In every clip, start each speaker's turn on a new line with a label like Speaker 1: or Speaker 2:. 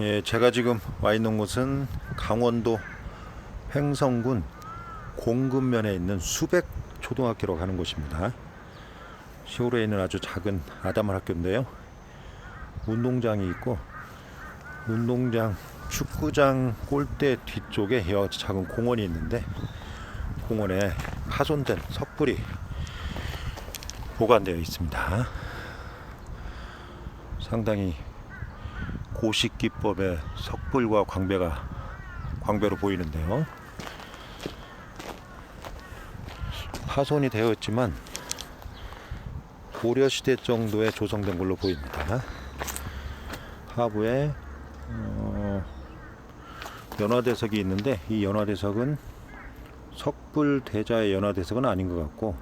Speaker 1: 예, 제가 지금 와 있는 곳은 강원도 횡성군 공급면에 있는 수백 초등학교로 가는 곳입니다. 시골에 있는 아주 작은 아담한 학교인데요. 운동장이 있고 운동장 축구장 골대 뒤쪽에 여 작은 공원이 있는데 공원에 파손된 석불이 보관되어 있습니다. 상당히 고식 기법의 석불과 광배가 광배로 보이는데요. 파손이 되어 있지만 고려 시대 정도에 조성된 걸로 보입니다. 하부에 어, 연화대석이 있는데 이 연화대석은 석불 대자의 연화대석은 아닌 것 같고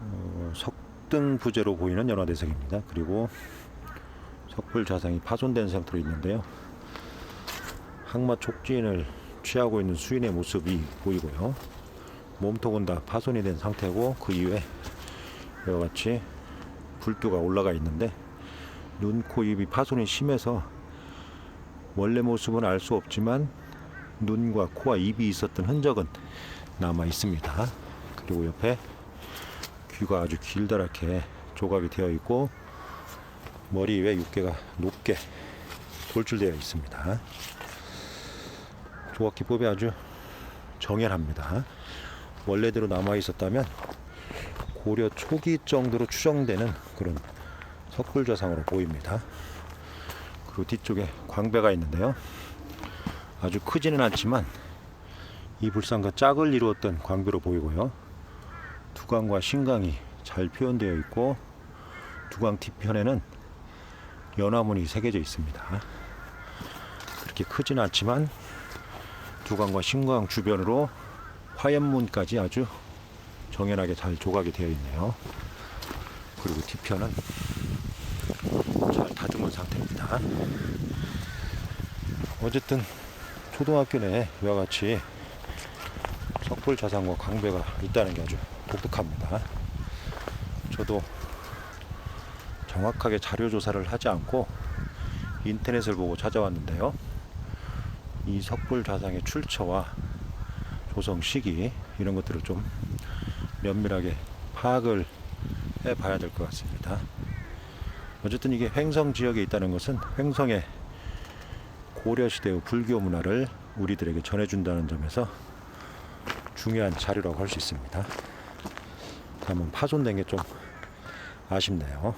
Speaker 1: 어, 석등 부재로 보이는 연화대석입니다. 그리고 석불 자상이 파손된 상태로 있는데요. 항마 촉진을 취하고 있는 수인의 모습이 보이고요. 몸통은 다 파손이 된 상태고 그 이후에 이와 같이 불두가 올라가 있는데 눈, 코, 입이 파손이 심해서 원래 모습은 알 수 없지만 눈과 코와 입이 있었던 흔적은 남아 있습니다. 그리고 옆에 귀가 아주 길다랗게 조각이 되어 있고 머리 위에 육개가 높게 돌출되어 있습니다. 조각 기법이 아주 정연합니다. 원래대로 남아 있었다면 고려 초기 정도로 추정되는 그런 석굴좌상으로 보입니다. 그리고 뒤쪽에 광배가 있는데요. 아주 크지는 않지만 이 불상과 짝을 이루었던 광배로 보이고요. 두광과 신광이 잘 표현되어 있고 두광 뒤편에는 연화문이 새겨져 있습니다. 그렇게 크지는 않지만 두광과 신광 주변으로 화연문까지 아주 정연하게 잘 조각이 되어 있네요. 그리고 뒤편은 잘 다듬은 상태입니다. 어쨌든 초등학교 내에 이와 같이 석불 자상과 광배가 있다는 게 아주 독특합니다. 저도 정확하게 자료 조사를 하지 않고 인터넷을 보고 찾아왔는데요. 이 석불 자상의 출처와 조성 시기 이런 것들을 좀 면밀하게 파악을 해 봐야 될 것 같습니다. 어쨌든 이게 횡성 지역에 있다는 것은 횡성의 고려 시대의 불교 문화를 우리들에게 전해준다는 점에서 중요한 자료라고 할 수 있습니다. 다만 파손된 게 좀 아쉽네요.